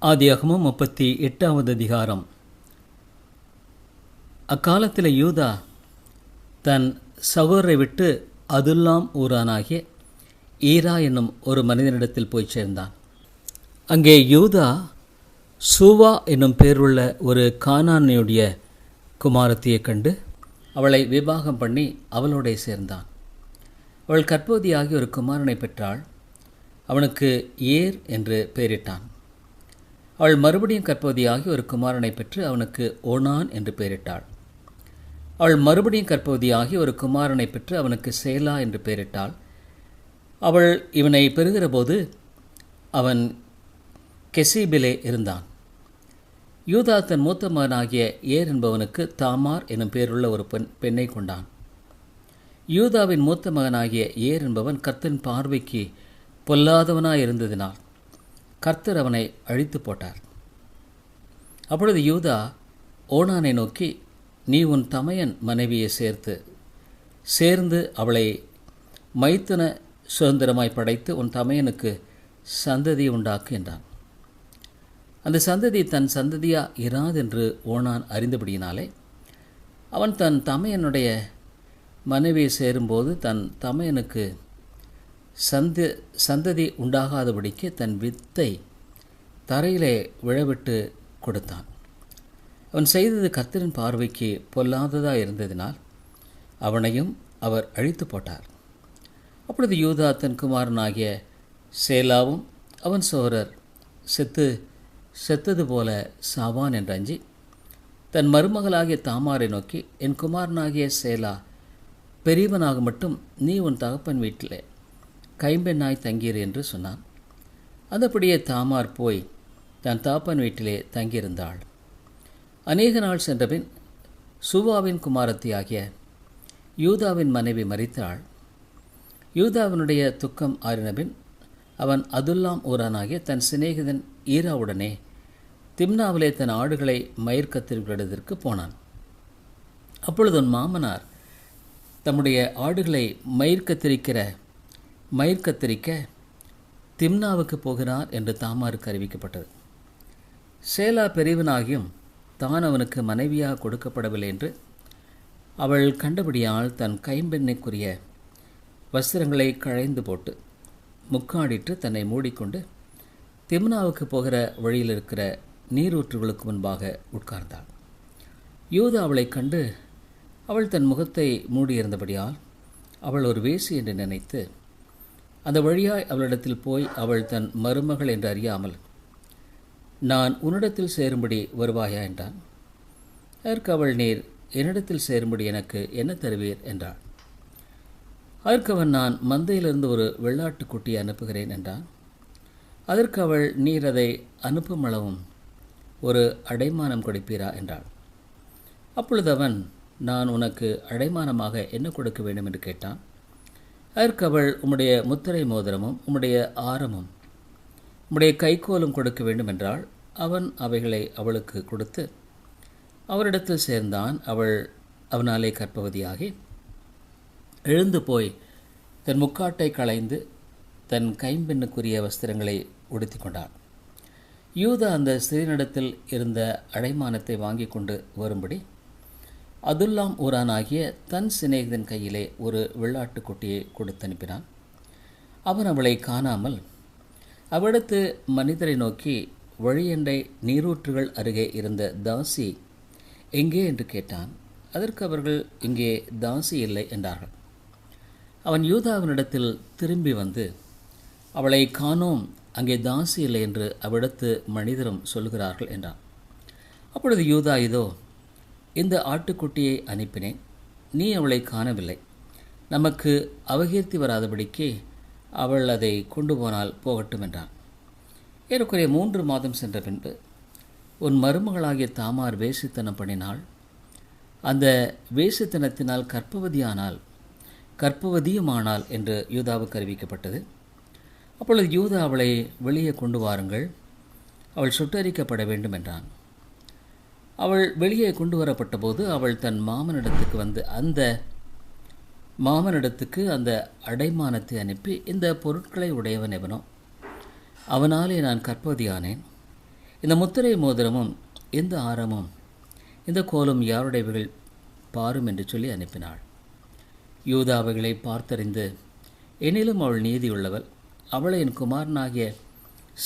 ஆதியாகமும் முப்பத்தி எட்டாவது அதிகாரம். அக்காலத்தில் யூதா தன் சகோதரை விட்டு அதுல்லாம் ஊரானாகிய ஈரா என்னும் ஒரு மனிதனிடத்தில் போய் சேர்ந்தான். அங்கே யூதா சூவா என்னும் பேருள்ள ஒரு கானானியுடைய குமாரத்தியைக் கண்டு அவளை விவாகம் பண்ணி அவளோடே சேர்ந்தான். அவள் கற்போதியாகி ஒரு குமாரனை பெற்றாள். அவனுக்கு ஏர் என்று பெயரிட்டான். அவள் மறுபடியும் கற்பவதியாகி ஒரு குமாரனை பெற்று அவனுக்கு ஓனான் என்று பெயரிட்டாள். அவள் மறுபடியும் கற்பவதியாகி ஒரு குமாரனை பெற்று அவனுக்கு சேலா என்று பெயரிட்டாள். அவள் இவனை பெறுகிறபோது அவன் கெசீபிலே இருந்தான். யூதா தன் மூத்த மகனாகிய ஏர் என்பவனுக்கு தாமார் எனும் பேருள்ள ஒரு பெண் பெண்ணை கொண்டான். யூதாவின் மூத்த மகனாகிய ஏர் என்பவன் கர்த்தன் பார்வைக்கு பொல்லாதவனாய் இருந்ததினால் கர்த்தர் அவனை அழித்து போட்டார். அப்பொழுது யூதா ஓனானை நோக்கி நீ உன் தமையன் மனைவியை சேர்த்து சேர்ந்து அவளை மைத்துன சுதந்திரமாய் படைத்து உன் தமையனுக்கு சந்ததி உண்டாக்கு என்றான். அந்த சந்ததி தன் சந்ததியா இராதென்று ஓனான் அறிந்தபடியினாலே அவன் தன் தமையனுடைய மனைவியை சேரும்போது தன் தமையனுக்கு சந்த சந்ததி உண்டாகாதபடிக்கு தன் வித்தை தரையிலே விழவிட்டு கொடுத்தான். அவன் செய்தது கர்த்தரின் பார்வைக்கு பொல்லாததாக இருந்ததினால் அவனையும் அவர் அழித்து போட்டார். அப்பொழுது யூதா தன் குமாரனாகிய சேலாவும் அவன் சோரர் செத்து செத்தது போல சாவான் என்றஞ்சி தன் மருமகளாகிய தாமாரை நோக்கி என் குமாரனாகிய சேலா பெரியவனாக மட்டும் நீ உன் தகப்பன் வீட்டிலே கைம்பெண்ணாய் தங்கீர் என்று சொன்னான். அதப்படியே தாமார் போய் தன் தாப்பன் வீட்டிலே தங்கியிருந்தாள். அநேக நாள் சென்றபின் சுவாவின் குமாரத்தியாகிய யூதாவின் மனைவி மறித்தாள் யூதாவினுடைய துக்கம் ஆறினபின் அவன் அதுல்லாம் ஊரானாகிய தன் சிநேகிதன் ஈராவுடனே திம்னாவிலே தன் ஆடுகளை மயிர்கத்திரிகளிடத்திற்கு போனான். அப்பொழுது உன் மாமனார் தம்முடைய ஆடுகளை மயிர்கத்திரிக்கிற மயிர் கத்தரிக்க திம்னாவுக்கு போகிறார் என்று தாமாருக்கு அறிவிக்கப்பட்டது. சேலா பெரியவனாகியும் தான் அவனுக்கு மனைவியாக கொடுக்கப்படவில்லை என்று அவள் கண்டபடியால் தன் கைம்பெண்ணைக்குரிய வஸ்திரங்களை கழைந்து போட்டு முக்காடிட்டு தன்னை மூடிக்கொண்டு திம்னாவுக்கு போகிற வழியில் இருக்கிற நீரூற்றுகளுக்கு முன்பாக உட்கார்ந்தாள். யூதா அவளை கண்டு அவள் தன் முகத்தை மூடியிருந்தபடியால் அவள் ஒரு வேசி என்று நினைத்து அந்த வழியாய் அவளிடத்தில் போய் அவள் தன் மருமகள் என்று அறியாமல் நான் உன்னிடத்தில் சேரும்படி வருவாயா? என்றான். அதற்கு அவள் நீர் என்னிடத்தில் சேரும்படி எனக்கு என்ன தருவீர்? என்றாள். அதற்கு அவன் நான் மந்தையிலிருந்து ஒரு வெள்ளாட்டு குட்டியை அனுப்புகிறேன் என்றான். அதற்கு அவள் நீர் அதை அனுப்பும் அளவும் ஒரு அடைமானம் கொடுப்பீரா? என்றாள். அப்பொழுது அவன் நான் உனக்கு அடைமானமாக என்ன கொடுக்க வேண்டும்? என்று கேட்டான். அதற்கு அவள் உம்முடைய முத்திரை மோதிரமும் உம்முடைய ஆரமும் உம்முடைய கைக்கோலும் கொடுக்க வேண்டுமென்றால் அவன் அவைகளை அவளுக்கு கொடுத்து அவரிடத்தில் சேர்ந்தான் அவள் அவனாலே கற்பவதியாகி எழுந்து போய் தன் முக்காட்டை களைந்து தன் கைம்பெண்ணுக்குரிய வஸ்திரங்களை உடுத்தி கொண்டான். யூதா அந்த ஸ்திரீனிடத்தில் இருந்த அடைமானத்தை வாங்கி கொண்டு வரும்படி அதுல்லாம் ஊரானாகிய தன் சிநேகிதன் கையிலே ஒரு வெள்ளாட்டு குட்டியை கொடுத்து அனுப்பினான். அவன் அவளை காணாமல் அவ்விடத்து மனிதரை நோக்கி வழியண்டை நீரூற்றுகள் அருகே இருந்த தாசி எங்கே? என்று கேட்டான். அதற்கு அவர்கள் இங்கே தாசி இல்லை என்றார்கள். அவன் யூதாவினிடத்தில் திரும்பி வந்து அவளை காணோம் அங்கே தாசி இல்லை என்று அவ்விடத்து மனிதரும் சொல்கிறார்கள் என்றான். அப்பொழுது யூதா இதோ இந்த ஆட்டுக்குட்டியை அனுப்பினேன். நீ அவளை காணவில்லை. நமக்கு அவகீர்த்தி வராதபடிக்கு அவள் அதை கொண்டு போனால் போகட்டும் என்றான். ஏறக்குறைய மூன்று மாதம் சென்ற பின்பு உன் மருமகளாகிய தாமார் வேசித்தனம் பண்ணினாள் அந்த வேசித்தனத்தினால் கற்பவதியானால் கற்பவதியுமானால் என்று யூதாவுக்கு அறிவிக்கப்பட்டது. அப்பொழுது யூதா அவளை வெளியே கொண்டு வாருங்கள். அவள் சுட்டரிக்கப்பட வேண்டும் என்றான். அவள் வெளியே கொண்டு வரப்பட்ட போது அவள் தன் மாமனிடத்துக்கு வந்து அந்த மாமனிடத்துக்கு அந்த அடைமானத்தை அனுப்பி இந்த பொருட்களை உடையவன் எவனோ? அவனாலே நான் கற்பதியானேன். இந்த முத்திரை மோதிரமும் இந்த ஆரமும் இந்த கோலும் யாருடையவர்கள் பாரும்? என்று சொல்லி அனுப்பினாள். யூதா அவைகளை பார்த்தறிந்து எனிலும் அவள் நீதியுள்ளவள். அவளை என் குமாரனாகிய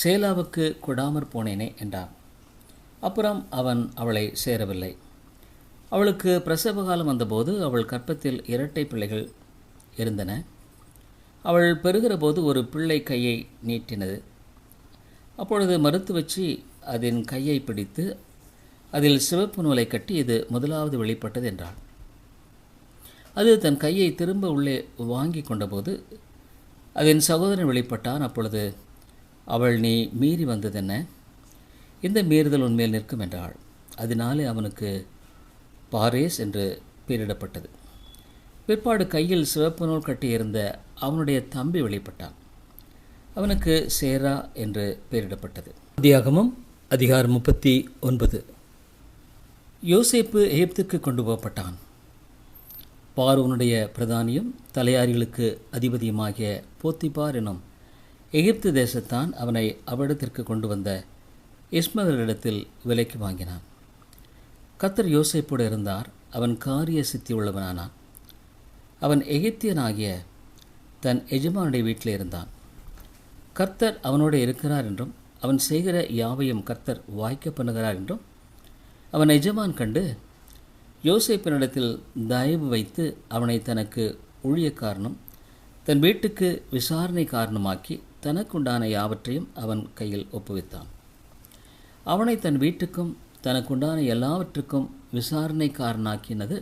சேலாவுக்கு கொடாமற் போனேனே என்றான். அப்புறம் அவன் அவளை சேரவில்லை. அவளுக்கு பிரசவ காலம் வந்தபோது அவள் கற்பத்தில் இரட்டை பிள்ளைகள் இருந்தன. அவள் பெறுகிற போது ஒரு பிள்ளை கையை நீட்டினது. அப்பொழுது மறுத்து வச்சு அதன் கையை பிடித்து அதில் சிவப்பு நூலை கட்டி இது முதலாவது வெளிப்பட்டது என்றாள். அது தன் கையை திரும்ப உள்ளே வாங்கி கொண்டபோது அதன் சகோதரன் வெளிப்பட்டான். அப்பொழுது அவள் நீ மீறி வந்ததென்ன? இந்த மீறுதல் உண்மையில் நிற்கும் என்றாள். அதனாலே அவனுக்கு பாரேஸ் என்று பெயரிடப்பட்டது. பிற்பாடு கையில் சிவப்பு நூல் கட்டியிருந்த அவனுடைய தம்பி வெளிப்பட்டான். அவனுக்கு சேரா என்று பெயரிடப்பட்டது. அதியாகமும் அதிகாரம் முப்பத்தி ஒன்பது. யோசேப்பு எகிப்துக்கு கொண்டு போகப்பட்டான். பார்வனுடைய பிரதானியும் தலையாரிகளுக்கு அதிபதியுமாகிய போத்திபார் எனும் எகிப்து தேசத்தான் அவனை அவ்விடத்திற்கு கொண்டு வந்த இஸ்மவேலிடத்தில் விலைக்கு வாங்கினான். கத்தர் யோசேப்போடு இருந்தார். அவன் காரிய சித்தி உள்ளவனானான் அவன் எகிப்தியனாகிய தன் எஜமானுடைய வீட்டில் இருந்தான். கர்த்தர் அவனோடு இருக்கிறார் என்றும் அவன் செய்கிற யாவையும் கர்த்தர் வாய்க்க பண்ணுகிறார் என்றும் அவன் எஜமான் கண்டு யோசேப்பினிடத்தில் தயவு வைத்து அவனை தனக்கு ஊழியக்காரனும் தன் வீட்டுக்கு விசாரணை காரணமாக்கி தனக்குண்டான யாவற்றையும் அவன் கையில் ஒப்புவித்தான். அவனை தன் வீட்டுக்கும் தனக்குண்டான எல்லாவற்றுக்கும் விசாரணைக்காரனாக்கினது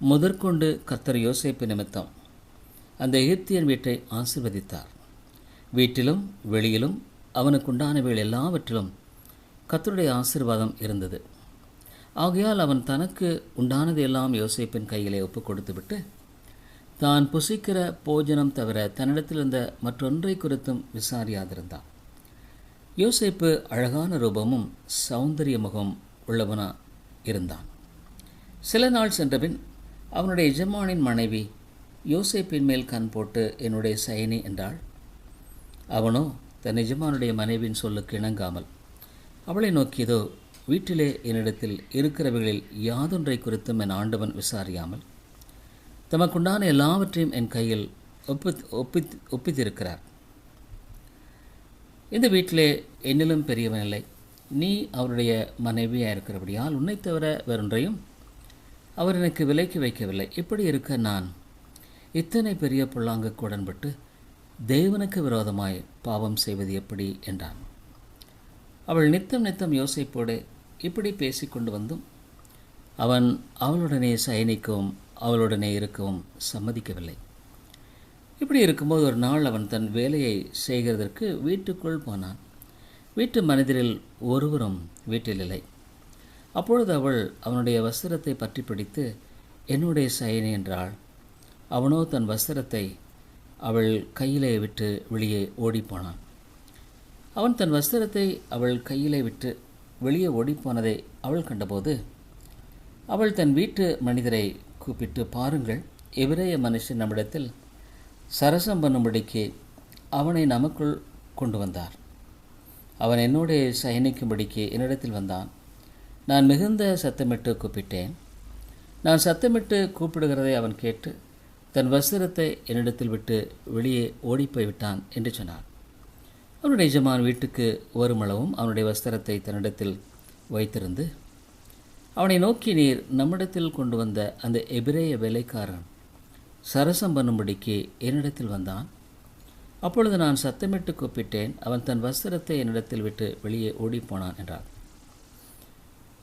முதற்கொண்டு கர்த்தர் யோசிப்பு நிமித்தம். அந்த எகிப்தியன் வீட்டை ஆசிர்வதித்தார். வீட்டிலும் வெளியிலும் அவனுக்குண்டானவைகள் எல்லாவற்றிலும் கத்தருடைய ஆசிர்வாதம் இருந்தது. ஆகையால் அவன் தனக்கு உண்டானதெல்லாம் யோசிப்பின் கையிலே ஒப்பு கொடுத்துவிட்டு தான் புசிக்கிற போஜனம் தவிர தன்னிடத்தில் இருந்த மற்றொன்றை குறித்தும் விசாரியாதிருந்தான். யோசேப்பு அழகான ரூபமும் சௌந்தரிய முகம் உள்ளவனா இருந்தான். சில நாள் சென்றபின் அவனுடைய எஜமானின் மனைவி யோசேப்பின் மேல் கண் போட்டு என்னுடைய சயனி என்றாள். அவனோ தன் எஜமானுடைய மனைவியின் சொல்லுக்கு இணங்காமல் அவளை நோக்கியதோ வீட்டிலே என்னிடத்தில் இருக்கிறவைகளில் யாதொன்றை குறித்தும் என் ஆண்டவன் விசாரியாமல் தமக்குண்டான எல்லாவற்றையும் என் கையில் ஒப்பி ஒப்பி ஒப்பித்திருக்கிறார். இந்த வீட்டிலே என்னிலும் பெரியவன் இல்லை. நீ அவருடைய மனைவியாக இருக்கிறபடியால் உன்னை தவிர வேறொன்றையும் அவர் எனக்கு விலைக்கு வைக்கவில்லை. இப்படி இருக்க நான் இத்தனை பெரிய புல்லாங்குக்கு உடன்பட்டு தேவனுக்கு விரோதமாய் பாவம் செய்வது எப்படி என்றான். அவள் நித்தம் நித்தம் யோசிப்போடு இப்படி பேசிக்கொண்டு வந்தும் அவன் அவளுடனே சயனிக்கவும் அவளுடனே இருக்கவும் சம்மதிக்கவில்லை. இப்படி இருக்கும்போது ஒரு நாள் அவன் தன் வேலையை செய்கிறதற்கு வீட்டுக்குள் போனான். வீட்டு மனிதரில் ஒருவரும் வீட்டில் இல்லை. அப்பொழுது அவள் அவனுடைய வஸ்திரத்தை பற்றி பிடித்து என்னுடைய சயனி என்றாள். அவனோ தன் வஸ்திரத்தை அவள் கையிலே விட்டு வெளியே ஓடிப்போனான். அவன் தன் வஸ்திரத்தை அவள் கையிலே விட்டு வெளியே ஓடிப்போனதை அவள் கண்டபோது அவள் தன் வீட்டு மனிதரை கூப்பிட்டு பாருங்கள். எபிரேய மனுஷன் நம்மிடத்தில் சரசம் பண்ணும்படிக்கு அவனை நமக்குள் கொண்டு வந்தார். அவன் என்னோட சயனிக்கும்படிக்கு என்னிடத்தில் வந்தான். நான் மிகுந்த சத்தமிட்டு கூப்பிட்டேன். நான் சத்தமிட்டு கூப்பிடுகிறதை அவன் கேட்டு தன் வஸ்திரத்தை என்னிடத்தில் விட்டு வெளியே ஓடிப்போய் விட்டான் என்று சொன்னான். அவனுடைய எஜமான் வீட்டுக்கு வருமளவும் அவனுடைய வஸ்திரத்தை தன்னிடத்தில் வைத்திருந்து அவனை நோக்கி நீர் நம்மிடத்தில் கொண்டு வந்த அந்த எபிரேய வேலைக்காரன் சரசம் பண்ணும்படிக்கு என்னிடத்தில் வந்தான். அப்பொழுது நான் சத்தமிட்டு கூப்பிட்டேன். அவன் தன் வஸ்திரத்தை என்னிடத்தில் விட்டு வெளியே ஓடிப்போனான் என்றான்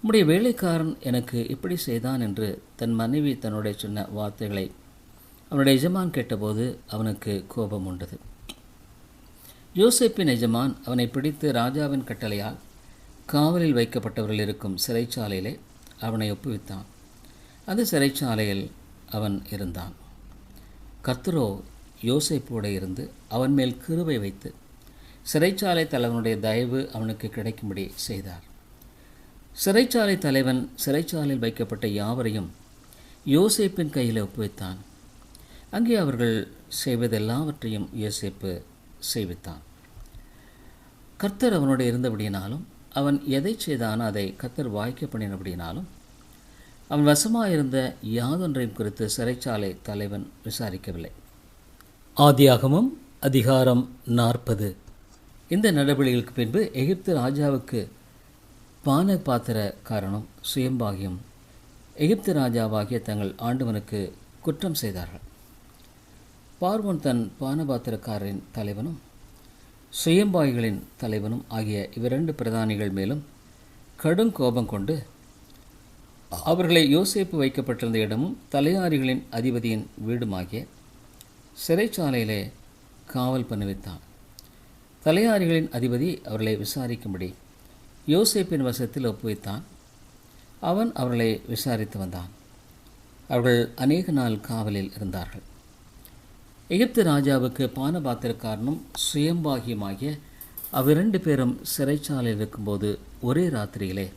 உம்முடைய வேலைக்காரன் எனக்கு இப்படி செய்தான் என்று தன் மனைவி தன்னுடைய சொன்ன வார்த்தைகளை அவனுடைய எஜமான் கேட்டபோது அவனுக்கு கோபம் உண்டது. யோசிப்பின் எஜமான் அவனை பிடித்து ராஜாவின் கட்டளையால் காவலில் வைக்கப்பட்டவர்கள் இருக்கும் சிறைச்சாலையிலே அவனை ஒப்புவித்தான். அந்த சிறைச்சாலையில் அவன் இருந்தான். கர்த்தரோ யோசேப்போடு இருந்து அவன் மேல் கிருவை வைத்து சிறைச்சாலை தலைவனுடைய தயவு அவனுக்கு கிடைக்கும்படி செய்தார். சிறைச்சாலை தலைவன் சிறைச்சாலையில் வைக்கப்பட்ட யாவரையும் யோசேப்பின் கையில் ஒப்புவித்தான். அங்கே அவர்கள் செய்வதெல்லாவற்றையும் யோசேப்பு செய்வித்தான். கர்த்தர் அவனோடு இருந்தபடியினாலும் அவன் எதை செய்தானோ அதை கர்த்தர் வாய்க்க பண்ணினபடினாலும் அவன் வசமாயிருந்த யாதொன்றையும் குறித்து சிறைச்சாலை தலைவன் விசாரிக்கவில்லை. ஆதியாகமும் அதிகாரம் நாற்பது. இந்த நடவடிக்கைகளுக்கு பின்பு எகிப்து ராஜாவுக்கு பான பாத்திர காரணம் சுயம்பாகியும். எகிப்து ராஜாவாகிய தங்கள் ஆண்டவனுக்கு குற்றம் செய்தார்கள். பார்வன் தன் பானபாத்திரக்காரரின் தலைவனும் சுயம்பாய்களின் தலைவனும் ஆகிய இவ்விரண்டு பிரதானிகள் மேலும் கடும் கோபம் கொண்டு அவர்களை யோசிப்பு வைக்கப்பட்டிருந்த இடமும் தலையாரிகளின் அதிபதியின் வீடுமாகிய சிறைச்சாலையிலே காவல் பண்ணுவித்தான். தலையாரிகளின் அதிபதி அவர்களை விசாரிக்கும்படி யோசிப்பின் வசத்தில் ஒப்புவித்தான். அவன் அவர்களை விசாரித்து வந்தான். அவர்கள் அநேக நாள் காவலில் இருந்தார்கள். எகிப்து ராஜாவுக்கு பானபாத்திரக்காரனும் சுயம்பாகியுமாகிய அவ்விரண்டு பேரும் சிறைச்சாலையில் இருக்கும்போது ஒரே ராத்திரியிலே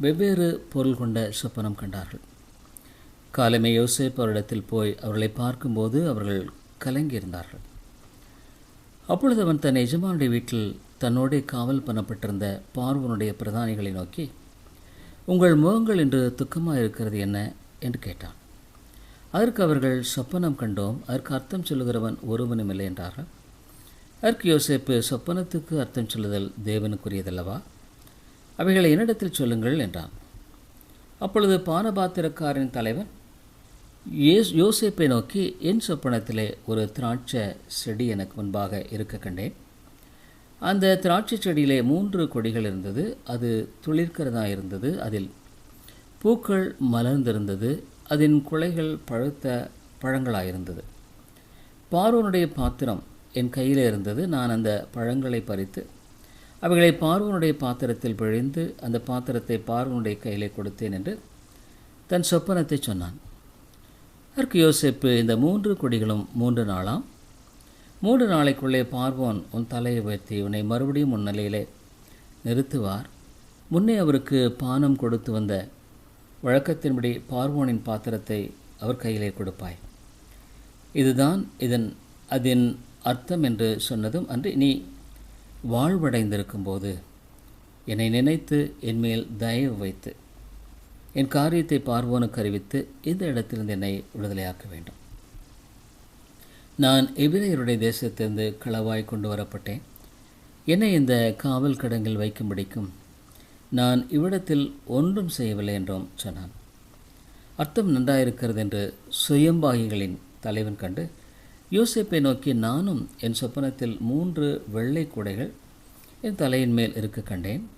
வெவ்வேறு பொருள் கொண்ட சொப்பனம் கண்டார்கள். காலமே யோசேப் அவரிடத்தில் போய் அவர்களை பார்க்கும்போது அவர்கள் கலங்கியிருந்தார்கள். அப்பொழுது அவன் தன் எஜமானுடைய வீட்டில் தன்னோடே காவல் பண்ணப்பட்டிருந்த பார்வனுடைய பிரதானிகளை நோக்கி உங்கள் முகங்கள் இன்று துக்கமாக இருக்கிறது என்ன? என்று கேட்டான். அதற்கு அவர்கள் சொப்பனம் கண்டோம். அதற்கு அர்த்தம் சொல்லுகிறவன் ஒருவனும் இல்லை என்றார்கள். அதற்கு யோசேப்பு சொப்பனத்துக்கு அர்த்தம் சொல்லுதல் தேவனுக்குரியதல்லவா? அவைகளை என்னிடத்தில் சொல்லுங்கள் என்றான். அப்பொழுது பானபாத்திரக்காரின் தலைவன் ஏஸ் யோசேப்பை நோக்கி என் சொப்பனத்திலே ஒரு திராட்சை செடி எனக்கு முன்பாக இருக்க கண்டேன். அந்த திராட்சை செடியிலே மூன்று கொடிகள் இருந்தது அது துளிர்க்கிறதா இருந்தது அதில் பூக்கள் மலர்ந்திருந்தது அதன் குலைகள் பழுத்த பழங்களாயிருந்தது பார்வனுடைய பாத்திரம் என் கையில் இருந்தது நான் அந்த பழங்களை பறித்து அவைகளை பார்வனுடைய பாத்திரத்தில் பிழிந்து அந்த பாத்திரத்தை பார்வனுடைய கையிலே கொடுத்தேன் என்று தன் சொப்பனத்தை சொன்னான். அதற்கு யோசிப்பு இந்த மூன்று கொடிகளும் மூன்று நாளாம்? மூன்று நாளைக்குள்ளே பார்வோன் உன் தலையை உயர்த்தி உன்னை மறுபடியும் உன் நிலையிலே நிறுத்துவார். முன்னே அவருக்கு பானம் கொடுத்து வந்த வழக்கத்தின்படி பார்வோனின் பாத்திரத்தை அவர் கையிலே கொடுப்பாய். இதுதான் இதன் அதன் அர்த்தம் என்று சொன்னதும் அன்று நீ வாழ்வடைந்திருக்கும்போது என்னை நினைத்து என்மேல் தயவு வைத்து என் காரியத்தை பார்வோனுக்கு அறிவித்து இந்த இடத்திலிருந்து என்னை விடுதலையாக்க வேண்டும்? நான் எபிரேயருடைய தேசத்திலிருந்து களவாய் கொண்டு வரப்பட்டேன். என்னை இந்த காவல் கடங்கில் வைக்கும்படிக்கும் நான் இவ்விடத்தில் ஒன்றும் செய்யவில்லை என்றும் சொன்னான். அர்த்தம் நன்றாயிருக்கிறது என்று சுயம்பாகிகளின் தலைவன் கண்டு யோசேப்பை நோக்கி நானும் என் சொப்பனத்தில் மூன்று வெள்ளை கூடைகள் என் தலையின் மேல் இருக்க கண்டேன்.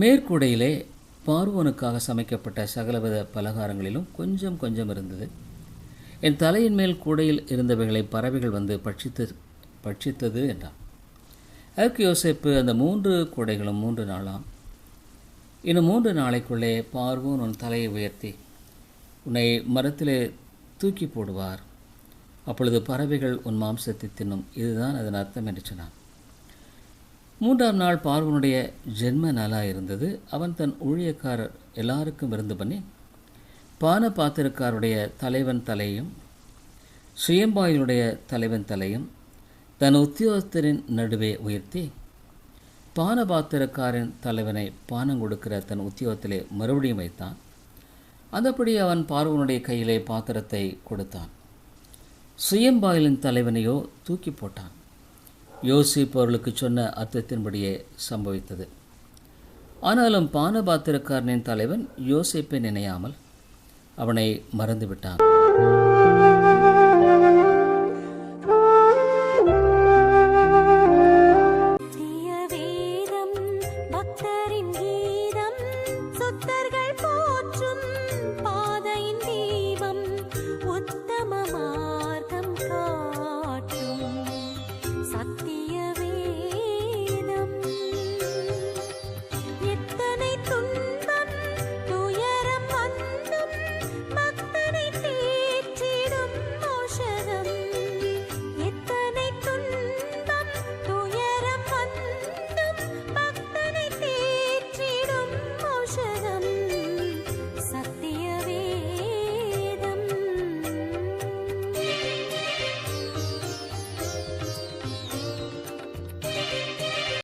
மேற்கூடையிலே பார்வோனுக்காக சமைக்கப்பட்ட சகலவித பலகாரங்களிலும் கொஞ்சம் கொஞ்சம் இருந்தது. என் தலையின் மேல் கூடையில் இருந்தவைகளை பறவைகள் வந்து பட்சித்து பட்சித்தது என்றான். அதற்கு யோசேப்பு அந்த மூன்று கூடைகளும் மூன்று நாளாம். இன்னும் மூன்று நாளைக்குள்ளே பார்வோன் உன் தலையை உயர்த்தி உன்னை மரத்திலே தூக்கி போடுவார். அப்பொழுது பறவைகள் உன் மாம்சத்தை தின்னும். இதுதான் அதன் அர்த்தம் என்று சொன்னான். மூன்றாம் நாள் பார்வனுடைய ஜென்ம நாளாக இருந்தது. அவன் தன் ஊழியக்காரர் எல்லாருக்கும் விருந்து பண்ணி பான பாத்திரக்காருடைய தலைவன் தலையும் சுயம்பாயினுடைய தலைவன் தலையும் தன் உத்தியோகத்தரின் நடுவே உயர்த்தி பானபாத்திரக்காரின் தலைவனை பானம் கொடுக்கிற தன் உத்தியோகத்திலே மறுபடியும் வைத்தான். அதப்படி அவன் பார்வனுடைய கையிலே பாத்திரத்தை கொடுத்தான். சுயம்பாயிலின் தலைவனையோ தூக்கி போட்டான். யோசிப்பு அவர்களுக்கு சொன்ன அர்த்தத்தின்படியே சம்பவித்தது. ஆனாலும் பானபாத்திரக்காரனின் தலைவன் யோசிப்பை நினையாமல் அவனை மறந்துவிட்டான்.